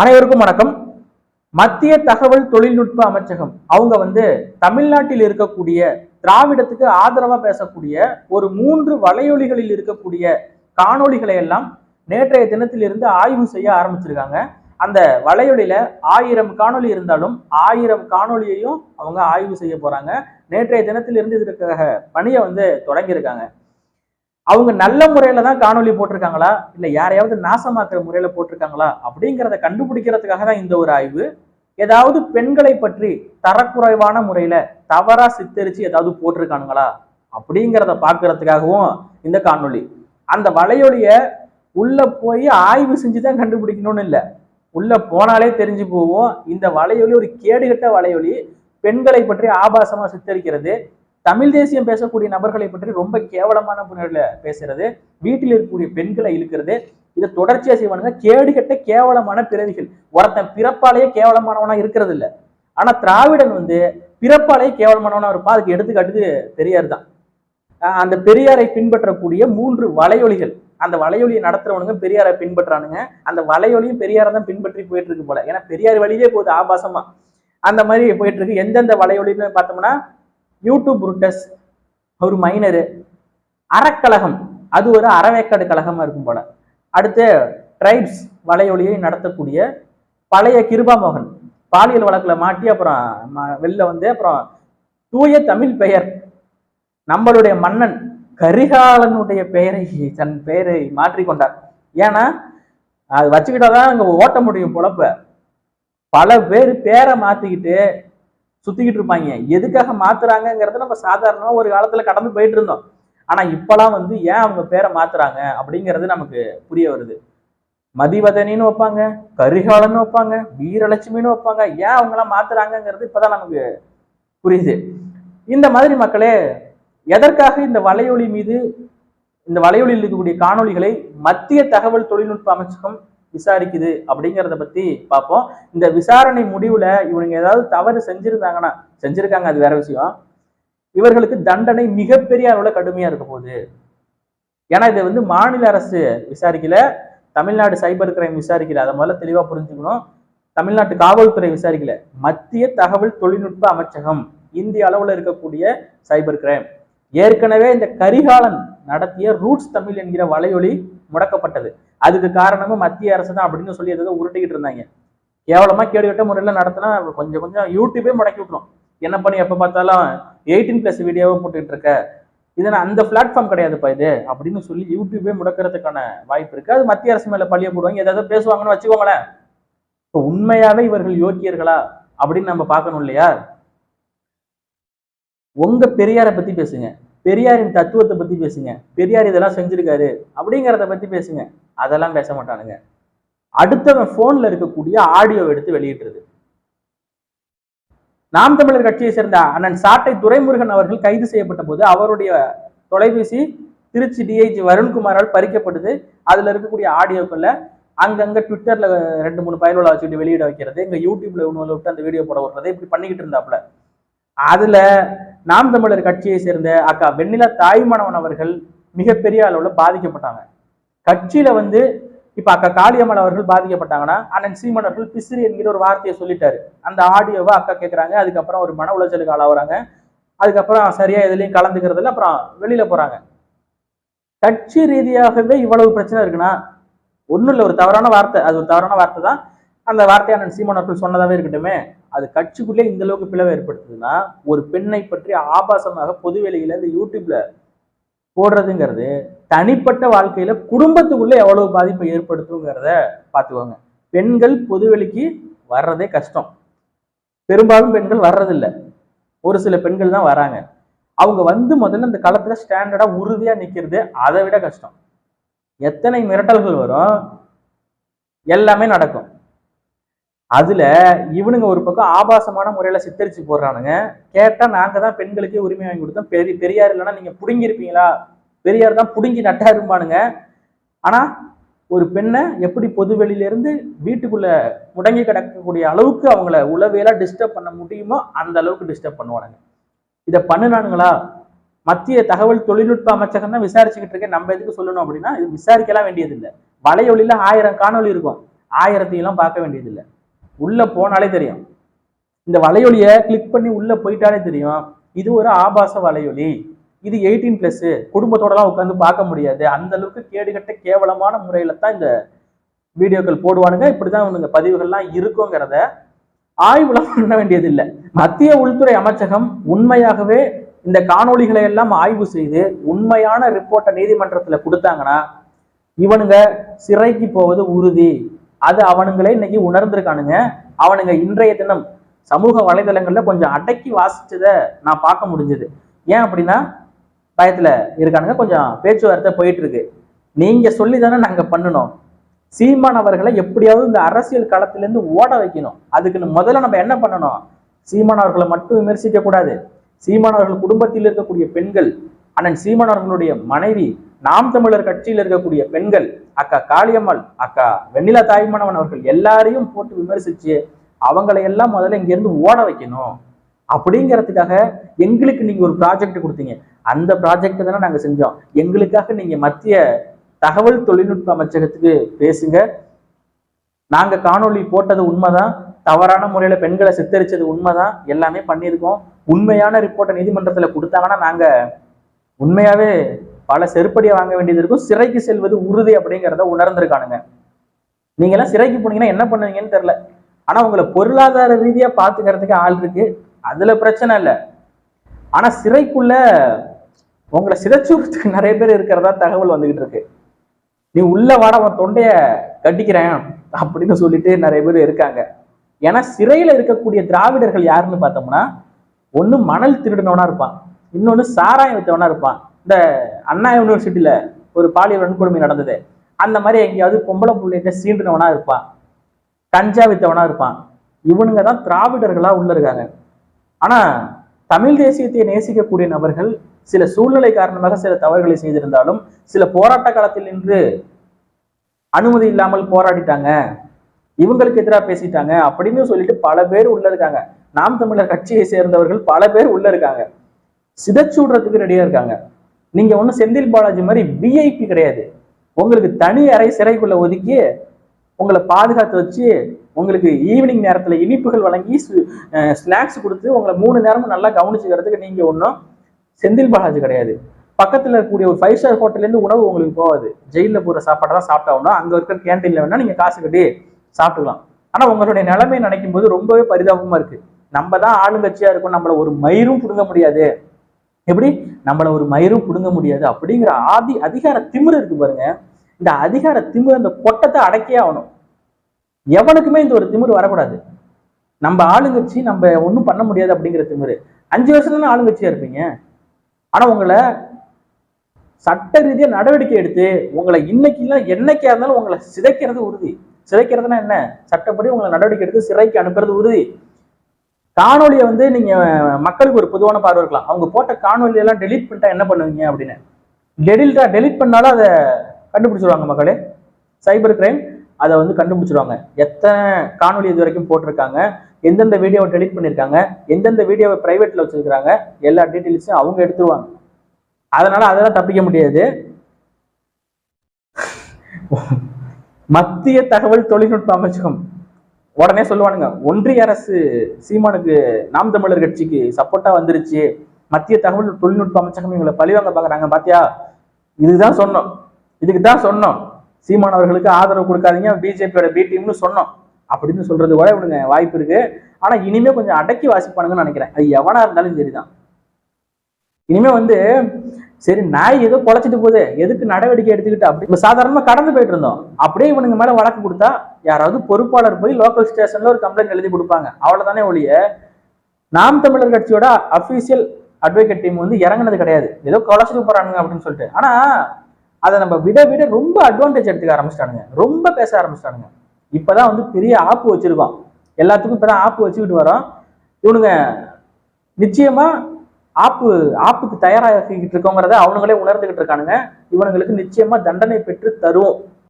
அனைவருக்கும் வணக்கம். மத்திய தகவல் தொழில்நுட்ப அமைச்சகம் அவங்க வந்து தமிழ்நாட்டில் இருக்கக்கூடிய திராவிடத்துக்கு ஆதரவா பேசக்கூடிய ஒரு மூன்று வலையொலிகளில் இருக்கக்கூடிய காணொளிகளை எல்லாம் நேற்றைய தினத்திலிருந்து ஆய்வு செய்ய ஆரம்பிச்சிருக்காங்க. அந்த வலையொலியில ஆயிரம் காணொளி இருந்தாலும் ஆயிரம் காணொலியையும் அவங்க ஆய்வு செய்ய போறாங்க. நேற்றைய தினத்திலிருந்து இதற்காக பணியை வந்து தொடங்கியிருக்காங்க. அவங்க நல்ல முறையில தான் காணொலி போட்டிருக்காங்களா? இல்ல யாரையாவது நாசமாக்குற முறையில போட்டிருக்காங்களா? அப்படிங்கிறத கண்டுபிடிக்கிறதுக்காக தான் இந்த ஒரு ஆய்வு. ஏதாவது பெண்களை பற்றி தரக்குறைவான முறையில தவறா சித்தரிச்சு ஏதாவது போட்டிருக்கானுங்களா? அப்படிங்கிறத பாக்குறதுக்காகவும் இந்த காணொலி அந்த வலையொலிய உள்ள போய் ஆய்வு செஞ்சு தான் கண்டுபிடிக்கணும்னு இல்லை. உள்ள போனாலே தெரிஞ்சு போவோம் இந்த வலையொலி ஒரு கேடுகட்ட வலையொலி. பெண்களை பற்றி ஆபாசமா சித்தரிக்கிறது. தமிழ் தேசியம் பேசக்கூடிய நபர்களை பற்றி ரொம்ப கேவலமான முறையில் பேசுறது வீட்டில் இருக்கக்கூடிய பெண்களை இழுக்கிறது இதை தொடர்ச்சியா செய்வானுங்க. கேடுகட்ட கேவலமான பிறவிகள். ஒருத்தன் பிறப்பாலேயே கேவலமானவனா இருக்கிறது இல்ல ஆனா திராவிடன் வந்து பிறப்பாலேயே கேவலமானவனா இருப்பான். அதுக்கு எடுத்துக்காட்டுது பெரியார் தான். ஆஹ் அந்த பெரியாரை பின்பற்றக்கூடிய மூன்று வலையொலிகள். அந்த வலையொலியை நடத்துறவனுங்க பெரியாரை பின்பற்றானுங்க. அந்த வலையொலியும் பெரியாரை தான் பின்பற்றி போயிட்டு இருக்கு போல. ஏன்னா பெரியார் வழியிலே போகுது ஆபாசமா. அந்த மாதிரி போயிட்டு இருக்கு. எந்தெந்த வலையொலின்னு பார்த்தோம்னா யூடியூப் புருட்டஸ் ஒரு மைனரு அறக்கழகம். அது ஒரு அறவேக்காடு கழகமாக இருக்கும் போல. அடுத்து ட்ரைப்ஸ் வலையொலியை நடத்தக்கூடிய பழைய கிருபா மோகன் பாலியல் வழக்கில் மாட்டி அப்புறம் ம- வெளில வந்து அப்புறம் தூய தமிழ் பெயர். நம்மளுடைய மன்னன் கரிகாலனுடைய பெயரை தன் பெயரை மாற்றிக்கொண்டார் ஏன்னா அது வச்சுக்கிட்டாதான் அங்கே ஓட்ட முடியும் பொழப்ப. பல பேர் பேரை மாற்றிக்கிட்டு சுத்திக்கிட்டு இருப்பாங்க. எதுக்காக மாத்துறாங்கிறத நம்ம சாதாரணமா ஒரு காலத்துல கடந்து போயிட்டு இருந்தோம். ஆனா இப்பெல்லாம் வந்து ஏன் அவங்க பேரை மாத்துறாங்க அப்படிங்கிறது நமக்கு புரிய வருது. மதிவதனின்னு வைப்பாங்க கரிகாலன்னு வைப்பாங்க வீரலட்சுமின்னு வைப்பாங்க. ஏன் அவங்களாம் மாத்துறாங்கங்கிறது இப்பதான் நமக்கு புரியுது. இந்த மாதிரி மக்களே எதற்காக இந்த வலையொலி மீது இந்த வலையொலியில் இருக்கக்கூடிய காணொளிகளை மத்திய தகவல் தொழில்நுட்ப அமைச்சகம் விசாரிக்குது அப்படிங்கிறத பத்தி பார்ப்போம். இந்த விசாரணை முடிவுல இவனுங்க ஏதாவது தவறு செஞ்சிருந்தாங்கன்னா செஞ்சிருக்காங்க அது வேற விஷயம். இவர்களுக்கு தண்டனை மிகப்பெரிய அளவுல கடுமையா இருக்க போகுது. ஏன்னா இதை வந்து மாநில அரசு விசாரிக்கல தமிழ்நாடு சைபர் கிரைம் விசாரிக்கல. அதை முதல்ல தெளிவா புரிஞ்சுக்கணும். தமிழ்நாட்டு காவல்துறை விசாரிக்கல. மத்திய தகவல் தொழில்நுட்ப அமைச்சகம் இந்திய அளவுல இருக்கக்கூடிய சைபர் கிரைம். ஏற்கனவே இந்த கரிகாலன் நடத்திய ரூட்ஸ் தமிழ் என்கிற வலையொலி முடக்கப்பட்டது. அதுக்கு காரணமும் மத்திய அரசு தான் அப்படின்னு சொல்லி ஏதோ உருட்டிக்கிட்டு இருந்தாங்க. கேவலமா கேடுகட்ட முறையில் நடத்தினா கொஞ்சம் கொஞ்சம் யூடியூபே முடக்கி விட்டுரும். என்ன பண்ணி எப்போ பார்த்தாலும் எயிட்டீன் பிளஸ் வீடியோவை போட்டுக்கிட்டு இருக்க. இது நான் அந்த பிளாட்ஃபார்ம் கிடையாதுப்பா இது அப்படின்னு சொல்லி யூடியூபே முடக்கிறதுக்கான வாய்ப்பு இருக்கு. அது மத்திய அரசு மேல பழிய போடுவாங்க ஏதாவது பேசுவாங்கன்னு வச்சுக்கோங்களேன். இப்போ உண்மையாவே இவர்கள் யோக்கியர்களா அப்படின்னு நம்ம பார்க்கணும் இல்லையா? உங்க பெரியாரை பத்தி பேசுங்க. பெரியாரின் தத்துவத்தை பத்தி பேசுங்க. பெரியார் இதெல்லாம் செஞ்சிருக்காரு அப்படிங்கிறத பத்தி பேசுங்க. அதெல்லாம் பேச மாட்டானுங்க. அடுத்தவன் போன்ல இருக்கக்கூடிய ஆடியோ எடுத்து வெளியிட்டுறது நாம் தமிழர் கட்சியை சேர்ந்த அண்ணன் சாட்டை துரைமுருகன் அவர்கள் கைது செய்யப்பட்ட போது அவருடைய தொலைபேசி திருச்சி டிஐஜி வருண்குமாரால் பறிக்கப்பட்டது அதுல இருக்கக்கூடிய ஆடியோக்கள்ல அங்கங்க ட்விட்டர்ல ரெண்டு மூணு பயனுள்ள வச்சுக்கிட்டு வெளியிட வைக்கிறது. இங்க யூடியூப்ல ஒன்று விட்டு அந்த வீடியோ போட விடுறது. இப்படி பண்ணிக்கிட்டு இருந்தாப்புல. அதுல நாம் தமிழர் கட்சியை சேர்ந்த அக்கா வெண்ணிலா தாய்மானவன் அவர்கள் மிகப்பெரிய அளவுல பாதிக்கப்பட்டாங்க. கட்சியில வந்து இப்ப அக்கா காளியம்மன் அவர்கள் பாதிக்கப்பட்டாங்கன்னா அண்ணன் சீமன் அவர்கள் பிசிறி என்கிற ஒரு வார்த்தையை சொல்லிட்டாரு. அந்த ஆடியோவை அக்கா கேட்கறாங்க அதுக்கப்புறம் ஒரு மன உளைச்சலுக்கு ஆளாகிறாங்க. அதுக்கப்புறம் சரியா எதுலயும் கலந்துக்கிறதுல அப்புறம் வெளியில போறாங்க. கட்சி ரீதியாகவே இவ்வளவு பிரச்சனை இருக்குன்னா ஒண்ணும் இல்லை ஒரு தவறான வார்த்தை அது ஒரு தவறான வார்த்தை தான் அந்த வார்த்தையான சீமான் அவர்கள் சொன்னதாவே இருக்கட்டுமே அது கட்சிக்குள்ளே இந்த அளவுக்கு பிளவை ஏற்படுத்துதுன்னா ஒரு பெண்ணை பற்றி ஆபாசமாக பொதுவெளியில இந்த யூடியூப்ல போடுறதுங்கிறது தனிப்பட்ட வாழ்க்கையில குடும்பத்துக்குள்ள எவ்வளவு பாதிப்பை ஏற்படுத்துங்கிறத பார்த்துக்கோங்க. பெண்கள் பொதுவெளிக்கு வர்றதே கஷ்டம். பெரும்பாலும் பெண்கள் வர்றதில்லை. ஒரு சில பெண்கள் தான் வராங்க. அவங்க வந்து முதல்ல இந்த களத்துல ஸ்டாண்டர்டா உறுதியா நிக்கிறது அதை விட கஷ்டம். எத்தனை மிரட்டல்கள் வரும்? எல்லாமே நடக்கும். அதுல இவனுங்க ஒரு பக்கம் ஆபாசமான முறையில சித்தரிச்சு போடுறானுங்க. கேட்டா நாங்க தான் பெண்களுக்கே உரிமை வாங்கி கொடுத்தோம். பெரிய பெரியார் இல்லைன்னா நீங்க புடுங்கி இருப்பீங்களா பெரியார் தான் புடுங்கி நட்டா இருப்பானுங்க ஆனா ஒரு பெண்ணை எப்படி பொது வெளியில வீட்டுக்குள்ள முடங்கி கிடக்கக்கூடிய அளவுக்கு அவங்கள உளவியலா டிஸ்டர்ப் பண்ண முடியுமோ அந்த அளவுக்கு டிஸ்டர்ப் பண்ணுவானுங்க. இதை பண்ணுனானுங்களா? மத்திய தகவல் தொழில்நுட்ப அமைச்சகம் தான் விசாரிச்சுக்கிட்டு இருக்கேன். நம்ம எதுக்கு சொல்லணும் அப்படின்னா இது விசாரிக்கலாம் வேண்டியது இல்லை வலையொலியில ஆயிரம் காணொலி இருக்கும். ஆயிரத்தையெல்லாம் பார்க்க வேண்டியதில்லை. உள்ள போனாலே தெரியும். இந்த வலையொலியை கிளிக் பண்ணி உள்ளே போயிட்டாலே தெரியும். இது ஒரு ஆபாச வலையொலி. இது எயிட்டீன் ப்ளஸ்ஸு குடும்பத்தோடலாம் உட்காந்து பார்க்க முடியாது. அந்த அளவுக்கு கேடுகட்ட கேவலமான முறையில தான் இந்த வீடியோக்கள் போடுவானுங்க. இப்படிதான் இவனுங்க பதிவுகள்லாம் இருக்குங்கிறத ஆய்வுலாம் பண்ண வேண்டியதில்லை. மத்திய உள்துறை அமைச்சகம் உண்மையாகவே இந்த காணொளிகளை எல்லாம் ஆய்வு செய்து உண்மையான ரிப்போர்ட்டை நீதிமன்றத்தில் கொடுத்தாங்கன்னா இவனுங்க சிறைக்கு போவது உறுதி. அது அவனுங்களே இன்னைக்கு உணர்ந்திருக்கானுங்க. அவனுங்க இன்றைய தினம் சமூக வலைதளங்கள்ல கொஞ்சம் அடக்கி வாசிச்சதை நான் பார்க்க முடிஞ்சது. ஏன் அப்படின்னா பயத்துல இருக்கானுங்க. கொஞ்சம் பேச்சுவார்த்தை போயிட்டு இருக்கு நீங்க சொல்லி தானே நாங்க பண்ணணும். சீமான் அவர்களை எப்படியாவது இந்த அரசியல் களத்திலேருந்து ஓட வைக்கணும். அதுக்கு முதல்ல நம்ம என்ன பண்ணணும்? சீமான் அவர்களை மட்டும் விமர்சிக்க கூடாது. சீமான் அவர்கள் குடும்பத்தில் இருக்கக்கூடிய பெண்கள் அண்ணன் சீமான் அவர்களுடைய மனைவி நாம் தமிழர் கட்சியில் இருக்கக்கூடிய பெண்கள் அக்கா காளியம்மாள் அக்கா வெண்ணிலா தாய்மானவன் அவர்கள் எல்லாரையும் போட்டு விமர்சிச்சு அவங்களை எல்லாம் முதல்ல இங்கேருந்து ஓட வைக்கணும். அப்படிங்கிறதுக்காக எங்களுக்கு நீங்க ஒரு ப்ராஜெக்ட் கொடுத்தீங்க. அந்த ப்ராஜெக்ட் தானே நாங்க செஞ்சோம். எங்களுக்காக நீங்க மத்திய தகவல் தொழில்நுட்ப அமைச்சகத்துக்கு பேசுங்க. நாங்க காணொளி போட்டது உண்மைதான். தவறான முறையில பெண்களை சித்தரிச்சது உண்மைதான். எல்லாமே பண்ணியிருக்கோம். உண்மையான ரிப்போர்ட்டை நீதிமன்றத்துல கொடுத்தாங்கன்னா நாங்க உண்மையாவே பல செருப்படியை வாங்க வேண்டியது இருக்கும். சிறைக்கு செல்வது உறுதி அப்படிங்கிறத உணர்ந்திருக்கானுங்க. நீங்க எல்லாம் சிறைக்கு போனீங்கன்னா என்ன பண்ணுவீங்கன்னு தெரியல. ஆனா உங்களை பொருளாதார ரீதியா பாத்துக்கிறதுக்கு ஆள் இருக்கு. அதுல பிரச்சனை இல்லை. ஆனா சிறைக்குள்ள உங்களை சிதைச்சுறதுக்கு நிறைய பேர் இருக்கிறதா தகவல் வந்துகிட்டு இருக்கு. நீ உள்ள வாட உன் தொண்டைய கட்டிக்கிறேன் அப்படின்னு சொல்லிட்டு நிறைய பேர் இருக்காங்க. ஏன்னா சிறையில இருக்கக்கூடிய திராவிடர்கள் யாருன்னு பார்த்தோம்னா ஒண்ணு மணல் திருடினவனா இருப்பான். இன்னொன்னு சாராயம் வித்தவனா இருப்பான். இந்த அண்ணா யூனிவர்சிட்டியில ஒரு பாலியல் வன்கொடுமை நடந்தது. அந்த மாதிரி எங்கேயாவது பொம்பளை பிள்ளைகிட்ட சீண்டுனவனா இருப்பான். கஞ்சா வித்தவனா இருப்பான். இவனுங்க தான் திராவிடர்களா உள்ள இருக்காங்க. ஆனா தமிழ் தேசியத்தை நேசிக்கக்கூடிய நபர்கள் சில சூழ்நிலை காரணமாக சில தவறுகளை செய்திருந்தாலும் சில போராட்ட காலத்தில் நின்று அனுமதி இல்லாமல் போராடிட்டாங்க. இவங்களுக்கு எதிராக பேசிட்டாங்க அப்படின்னு சொல்லிட்டு பல பேர் உள்ள இருக்காங்க. நாம் தமிழர் கட்சியை சேர்ந்தவர்கள் பல பேர் உள்ள இருக்காங்க. சிதச்சூடுறதுக்கு ரெடியா இருக்காங்க. நீங்க ஒன்றும் செந்தில் பாலாஜி மாதிரி விஐபி கிடையாது. உங்களுக்கு தனி அறை சிறைக்குள்ள ஒதுக்கி உங்களை பாதுகாத்து வச்சு உங்களுக்கு ஈவினிங் நேரத்தில் இனிப்புகள் வழங்கி ஸ்நாக்ஸ் கொடுத்து உங்களை மூணு நேரமும் நல்லா கவனிச்சுக்கிறதுக்கு நீங்க ஒன்றும் செந்தில் பாலாஜி கிடையாது. பக்கத்தில் இருக்கக்கூடிய ஒரு ஃபைவ் ஸ்டார் ஹோட்டல்லேருந்து உணவு உங்களுக்கு போகாது. ஜெயிலில் போகிற சாப்பாட்டை தான் சாப்பிட்டாகணும் அங்கே இருக்கிற கேன்டீனில் வேணால் நீங்கள் காசு கட்டி சாப்பிட்டுக்கலாம். ஆனால் உங்களுடைய நிலைமை நினைக்கும் போது ரொம்பவே பரிதாபமாக இருக்குது நம்ம தான் ஆளுங்கட்சியாக இருக்கும். நம்மள ஒரு மயிரும் பிடுங்க முடியாது. எப்படி? நம்மளை ஒரு மயிரும் பிடுங்க முடியாது. அப்படிங்கிற ஆதி அதிகார திமிர் இருக்கு பாருங்க. இந்த அதிகார திமிர் அந்த கொட்டத்தை அடக்கே ஆகணும். எவனுக்குமே இந்த ஒரு திமிர் வரக்கூடாது. நம்ம ஆளுங்கட்சி நம்ம ஒன்றும் பண்ண முடியாது அப்படிங்கிற திமிர். அஞ்சு வருஷம் தானே ஆளுங்கட்சியா இருப்பீங்க? ஆனா உங்களை சட்ட ரீதியா நடவடிக்கை எடுத்து உங்களை இன்னைக்கு இல்லை என்னைக்கா இருந்தாலும் உங்களை சிதைக்கிறது உறுதி. சிதைக்கிறதுனா என்ன? சட்டப்படி உங்களை நடவடிக்கை எடுத்து சிறைக்கு அனுப்புறது உறுதி. காணொலியை வந்து நீங்கள் மக்களுக்கு ஒரு பொதுவான பார்வை இருக்கலாம். அவங்க போட்ட காணொலியெல்லாம் டெலீட் பண்ணிட்டா என்ன பண்ணுவீங்க அப்படின்னு. டெலிட்டா டெலீட் பண்ணாலும் அதை கண்டுபிடிச்சிருவாங்க மக்களே. சைபர் கிரைம் அதை வந்து கண்டுபிடிச்சிருவாங்க. எத்தனை காணொலி இது வரைக்கும் போட்டிருக்காங்க? எந்தெந்த வீடியோவை டெலீட் பண்ணியிருக்காங்க? எந்தெந்த வீடியோவை ப்ரைவேட்டில் வச்சிருக்காங்க எல்லா டீட்டெயில்ஸும் அவங்க எடுத்துருவாங்க. அதனால் அதெல்லாம் தப்பிக்க முடியாது. மத்திய தகவல் தொழில்நுட்ப அமைச்சகம். உடனே சொல்லுவானுங்க ஒன்றிய அரசு சீமானுக்கு நாம் தமிழர் கட்சிக்கு சப்போர்ட்டா வந்துருச்சு. மத்திய தகவல் தொழில்நுட்ப அமைச்சகம் இவங்களை பழிவாங்க பாக்குறாங்க பாத்தியா? இதுதான் சொன்னோம். இதுக்கு தான் சொன்னோம். சீமான் அவர்களுக்கு ஆதரவு கொடுக்காதீங்க பிஜேபியோட பி டீம்னு சொன்னோம். அப்படின்னு சொல்றது கூட இவனுங்க வாய்ப்பு இருக்கு. ஆனா இனிமே கொஞ்சம் அடக்கி வாசிப்பானுங்கன்னு நினைக்கிறேன். அது எவனா இருந்தாலும் சரிதான். இனிமே வந்து சரி நாய் ஏதோ குலைச்சிட்டு போகுது. எதுக்கு நடவடிக்கை எடுத்துக்கிட்டு அப்படி சாதாரணமா கடந்து போயிட்டு இருந்தோம். அப்படியே இவனுங்க மேல வழக்கு கொடுத்தா யாராவது பொறுப்பாளர் போய் லோக்கல் ஸ்டேஷன்ல ஒரு கம்ப்ளைண்ட் எழுதி கொடுப்பாங்க. அவ்வளவுதானே ஒழிய நாம் தமிழர் கட்சியோட அபிஷியல் அட்வொகேட் டீம் வந்து இறங்குனது கிடையாது. ஏதோ குலைச்சிட்டு போறானுங்க அப்படின்னு சொல்லிட்டு. ஆனா அதை நம்ம விட விட ரொம்ப அட்வான்டேஜ் எடுத்துக்க ஆரம்பிச்சிட்டானுங்க. ரொம்ப பேச ஆரம்பிச்சிட்டானுங்க. இப்பதான் வந்து பெரிய ஆப்பு வச்சிருக்கோம் எல்லாத்துக்கும் இப்பதான் ஆப்பு வச்சுக்கிட்டு வரோம். இவனுங்க நிச்சயமா ஆப்பு ஆப்புக்கு தயாராகிக்கிட்டு இருக்கோங்கிறத அவனுங்களே உணர்ந்துகிட்டு இருக்கானுங்க. இவனுங்களுக்கு நிச்சயமா தண்டனை பெற்று தருவோம்.